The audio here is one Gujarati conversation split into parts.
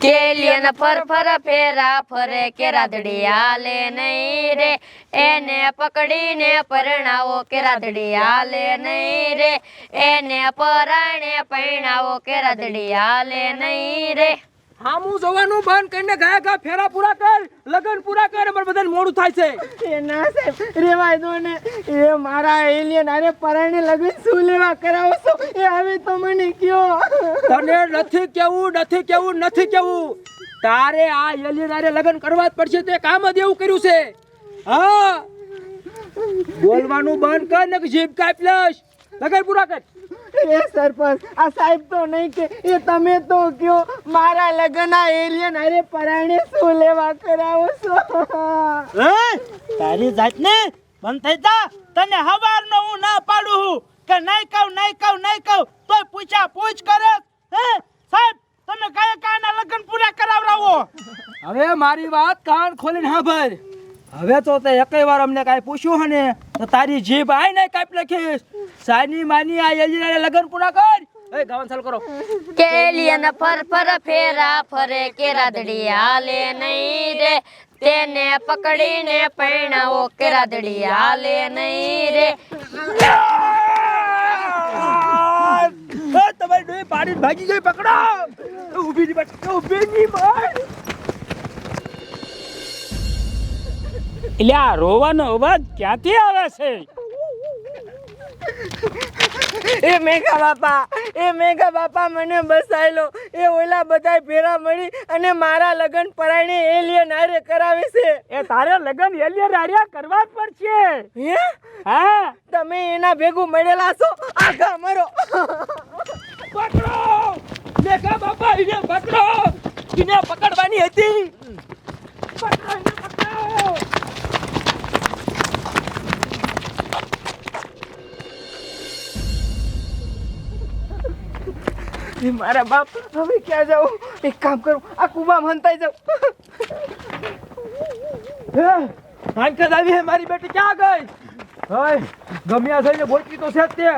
કેલિયન ફર ફર ફેરા ફરે કેરાધડી હાલે નહીં રે. એને પકડીને પરણાવો કેરાધડી હાલે નહીં રે. એને પરાણે પરણાવો કેરાધડી હાલે નહીં રે. હામું જવાનું બંધ કરીને ગયા ગયા ફેરા પૂરા કર લગન પૂરા કર અમારે બધાને મોડું થાય છે. એ ના સાહેબ રેવાય દો ને. એ મારા એલિયન અરે પરાણે લગન શું લેવા કરાવો છો એ હવે તો મને કયો? તને નથી કેવું નથી કેવું નથી કેવું. તારે આ એલિયન હારે લગન કરવા જ પડશે તે કામ જ એવું કર્યું છે. હા. બોલવાનું બંધ કર ને જીભ કાપ લઈશ. લગન પૂરા કર. એ સરપંચ આ સાહેબ તો નહીં કે એ તમે તો કયો મારા લગ્નના આ એલિયન અરે પરાણે શું લેવા કરાવો છો? તારી જાતને બંધ થઈ જા. તને હવારનો હું ના પાડું હું. કે નહીં કહું નહીં કહું નહીં કહું તોય પૂછા પૂછ કરે. હે સાહેબ તમે કયા કાના લગ્ન પૂરા કરાવરાવો હવે મારી વાત કાન ખોલીને સાંભળ હવે તો તે એક વાર અમને કાંઈ પૂછ્યું હને તો તારી જીભ આય ને કાપ લખીશ. સાની માની આ એલિયન લગન પૂરા કર. એ ગાવાનું ચાલુ કરો. કેલિયન ફર ફર ફેરા ફરે કે રાદડી હાલે નહીં રે. તેને પકડીને પરણાવો કે રાદડી હાલે નહીં રે. તમારી ડોઈ પાડીને ભાગી ગઈ પકડો. ઊભી ની બટ ઊભી ની બટ એટલે આ રોવાનો અવાજ ક્યાંથી આવે છે? એ મેઘા બાપા એ મેઘા બાપા મને બસાયેલો. એ ઓલા બધાય ભેરા મળી અને મારા લગન પરાયણે એલિયન હારે કરાવે છે. એ તારે લગ્ન એલિયન આર્યા કરવા જ પડશે. હે? હા? તમે એના ભેગું મળેલા છો? આગા મરો. પકડો! મેઘા બાપા એને પકડો! એને પકડવાની હતી. એ મારા બાપ, હવે ક્યાં જાઉં? એક કામ કરું, આ કુવા હંતાઈ જાઉં. હે આંખે આવી હે મારી બેટી, ક્યાં ગઈ? હય, ગમ્યા થઈને બોલતી તો છે જ તે.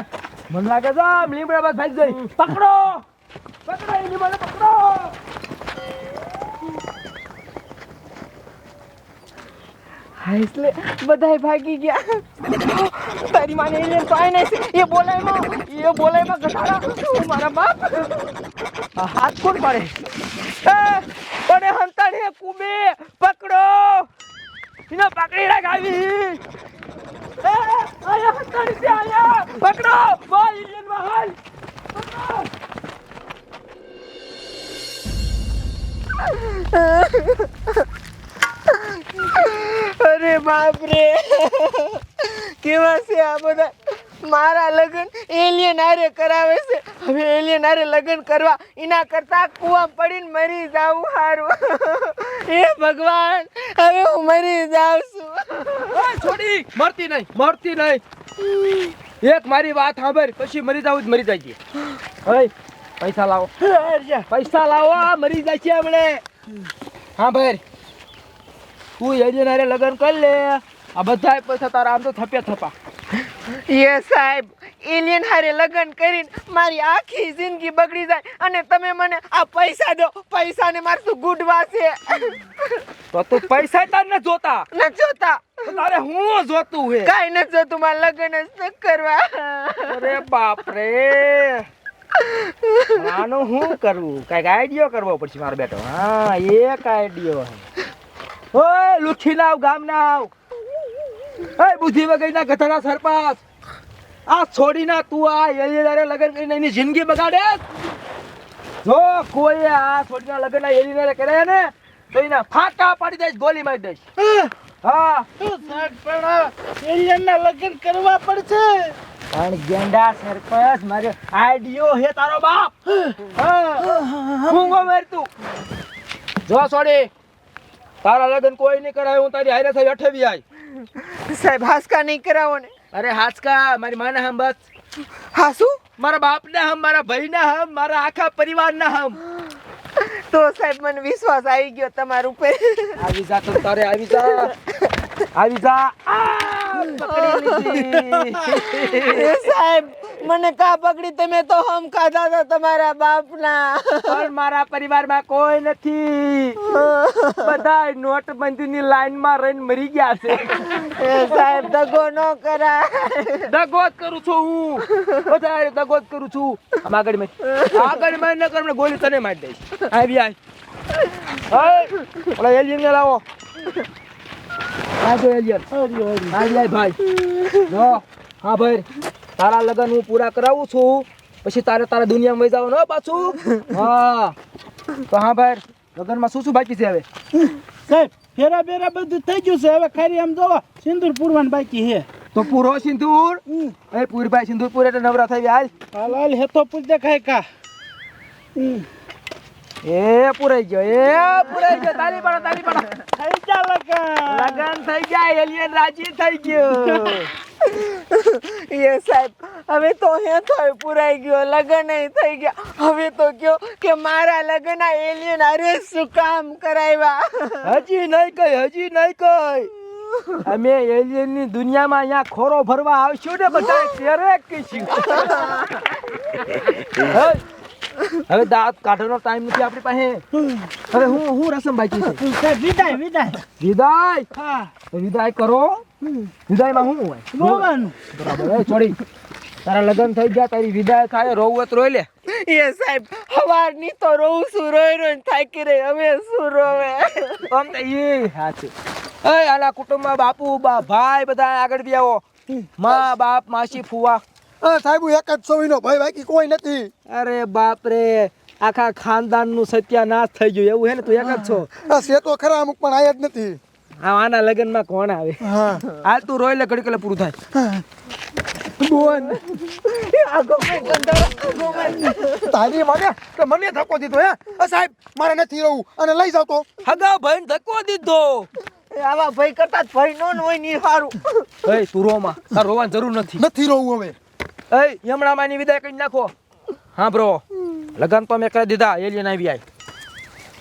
મને લાગે છે લીમડા બાદ ભાગી જઈ પકડો! પકડો એની મને પકડો. હા એટલે બધાય ભાગી ગયા. તારી માને એલિયન તો આઈ નહીં એ બોલાયમાં એ બોલાયમાં ઘટાડા મારા બાપ. હાથ કોણ પાડે? એ, મને હંતાડે કુબે પકડો. એને પકડી રાખ આવી. આયા હંતાડી છે આયા. પકડો. બોલ એલિયનમાં હાલ. અરે બાપ રે કેવા છે આ બધા? મારા લગ્ન એલિયન આરે કરાવે છે. હવે એલિયન આરે લગ્ન કરવા એના કરતા કુવા પડીને મરી જાવું સારું હે ભગવાન હવે હું મરી જાઉં છું. છોડી. મરતી નહીં મરતી નહીં. એક મારી વાત સાંભળ પછી મરી જાવ જ મરી જાય છે. ઓય પૈસા લાવો. પૈસા લાવો આ મરી જાય છે હમણે. હા ભાઈ તું એજન હારે લગ્ન કરી લે. આ બધા પૈસા તારા આમ તો થપ્યા થપા યે સાહેબ એલિયન હારે લગ્ન કરીને મારી આખી જિંદગી બગડી જાય અને તમે મને આ પૈસા દો. પૈસા ને મારશું ગુડવા છે. તો તું પૈસા તાર ન જોતા. ન જોતા. તારે હું જોતું હે? કાઈ ન જોતું માર લગ્ન જ ન કરવા. અરે બાપ રે આનું શું કરવું? કંઈક આઈડિયો કરવો પડશે મારો બેટો. હા એક આઈડિયો. ઓય લુચ્છી નાવ ગામ નાવ. એ બુદ્ધિ વગરના ગધેડા સરપાસ આ છોડીના તું આ એલિયનારે લગ્ન કરીને એની જિંદગી બગાડે? જો કોઈ આ છોડીના લગ્ન એલિયનારે કર્યા ને તો એના ફાટા પાડી દઈશ ગોલી મારી દઈશ. હા? પણ એલિયનના લગ્ન કરવા પડશે. પણ ગેંડા સરપંચ મારે આઈડિયો હે તારો બાપ. હું? મેર તું. જો છોડી. તારા લગન કોઈ નહીં કરાય હું તારી હારે થઈ અઠેવી આય. સાહેબ હાસકા નહીં કરાવો ને. અરે હાસકા મારી માને હમ બસ. હાસુ મારા બાપના હમ મારા ભાઈના હમ મારા આખા પરિવારના હમ. તો સાહેબ મને વિશ્વાસ આવી ગયો તમારું ઉપર. આવી જા તો તારે આવી જા. આવી જા. આ, પકડી લીધી. સાહેબ મને કા પકડી તમે તો હમ ખાધા હતા તમારા બાપના. પણ મારા પરિવારમાં કોઈ નથી. બધા નોટબંધીની લાઈનમાં રહીને મરી ગયા છે. એ સાહેબ દગો ન કરા દગો જ કરું છું હું. બધા દગો જ કરું છું. આમ આગળ મેં આગળ મેં ન કર મને ગોલી તને મારી દઈશ. આવી આય. હે ઓલા એલિયન ને લાવો. આ જો એલિયન. આવી જાય ભાઈ. જો હા ભાઈ તારા લગન હું પૂરા કરાવું છું. પછી તારે તારા દુનિયામાં વહી જવાનું ન પાછું? હા. તો હા ભાઈ લગનમાં શું શું બાકી છે હવે? સાહેબ ફેરા બેરા બધું થઈ ગયું છે. હવે ખાલી આમ જોવા સિંદૂર પૂરવાનું બાકી છે. તો પૂરો સિંદૂર? એ પૂરભાઈ સિંદૂર પૂરે એટલે નવરા થઈ હાલ. હાલ હાલ હેતો પૂર દેખાય કા. એ પૂરાઈ ગયો એ પૂરાઈ ગયો તારી પાડો તારી પાડો. થઈ ગયા લગન. લગન થઈ ગયા એલિયન રાજી થઈ ગયો. એ સાહેબ હવે તો હે થાય પુરાઈ ગયો લગ્ન થઈ ગયા. હવે તો કયો કે મારા લગ્ન એલિયન અરે શું કામ કરાવ્યા હજી નહીં કઈ હજી નહીં કઈ. અમે એલિયનની દુનિયામાં અહીંયા ખોરો ભરવા આવશું ને બધા ત્યારે કહીશું. હવે દાંત કાઢવાનો ટાઈમ નથી આપણી પાસે. હવે હું હું રસમ બાકી છે. વિદાય વિદાય. વિદાય? હા. વિદાય કરો. વિદાયમાં હું હોય? રોવાનું બરાબર છોડી. તારા લગ્ન થઈ ગયા તારી વિદાય થાય રોવું હોય તો રોઈ લે. એ સાહેબ હવારની તો રોઉં છું રોઈ થાકી રહી હવે શું રોવે? આમ તો એ સાચું. અય આલા કુટુંબમાં બાપુ બા ભાઈ બધા આગળ બી આવો. માં બાપ માસી ફુવા. સાહેબ હું એક જ સોવીનો ભાઈ બાકી કોઈ નથી. અરે બાપ રે આખા ખાનદાનનું સત્યાનાશ થઈ ગયું એવું હે ને? તું એક જ છો? આ છે તો ખરા અમુક પણ આયા જ નથી. આ આના લગ્નમાં કોણ આવે? હા. હાલ તું રોઈ લે ઘડી કલે પૂરું થાય. બોન. આગો મેં ગંધારા, આગો મેં. તારી મને તો મને ધક્કો દીધો હે? સાહેબ મારે નથી રહું અને લઈ જાવ તો. હગા ભાઈ ધક્કો દીધો. એ આવા ભાઈ કરતા જ ભાઈ નો હોયની સારું ભાઈ તું રોમાં. તાર રોવાની જરૂર નથી. નથી રહું હવે. એ યમણા ની વિદાય કરી નાખો. હા, બ્રો. લગન તો મેં કરી દીધા એલિયન આવી આય.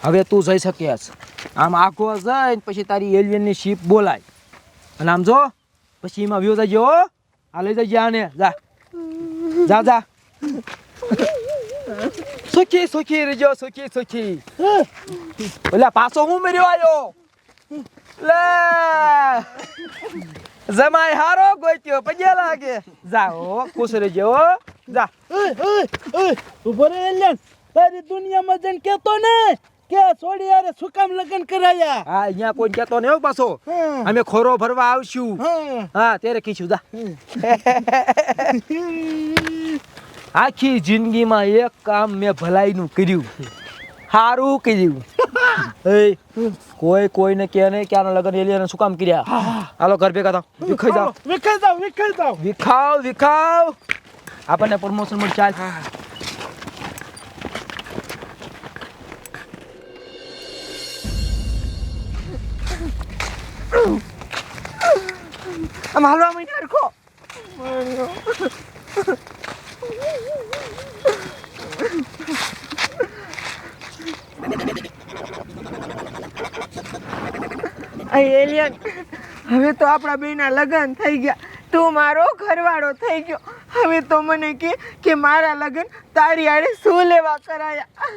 હવે તું જઈ શકીશ આમ આખો જઈને પછી તારી એલિયનની શીપ બોલાય. અને આમ જો, પછી એમાં વ્યૂ જજો. આ લઈ જજે આને. જા. જા જા. સુખી સુખી રહેજો, સુખી સુખી. ઓલા પાછો હું મેર્યો આયો? લે. જમાઈ હારો ગોત્યો પગે લાગે. જા હો. કુસરે જેવો જા ઊભો રે એલિયન તારી દુનિયામાં જઈને કેતો ને કે છોડી યાર શું કામ લગ્ન કરાયા? હા અહીંયા કોઈ કેતો ને પાછો. અમે ખોરો ભરવા આવશું. હા. તેરે ત્યારે કીધું જા. આખી જિંદગીમાં એક કામ મેં ભલાઈનું કર્યું. સારું કર્યું. એ કોઈ કોઈને કે નહીં ક્યાંના લગન એલિયન શું કામ કર્યા? હાલો ઘર ભેગા થાવ વિખાઈ જાવ વિખાઈ જાવ વિખાઈ જાવ વિખાવ વિખાવ આપણને પ્રમોશન મળી ચાલ આમ હાલવા માંડ્યા હરખો એલિયન હવે તો આપણા બેના લગ્ન થઈ ગયા. તું મારો ઘરવાળો થઈ ગયો. હવે તો મને કે કે મારા લગ્ન તારી આડે શું લેવા કરાયા?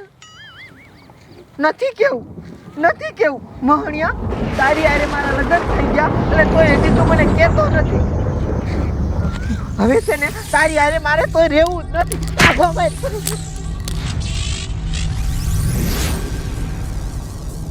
નથી કેવું. નથી કેવું. મહણિયા, તારી આરે મારા લગ્ન થઈ ગયા. અને કોઈ હજી તું મને કહેતો નથી. હવે છે ને તારી આરે મારે કોઈ રહેવું જ નથી.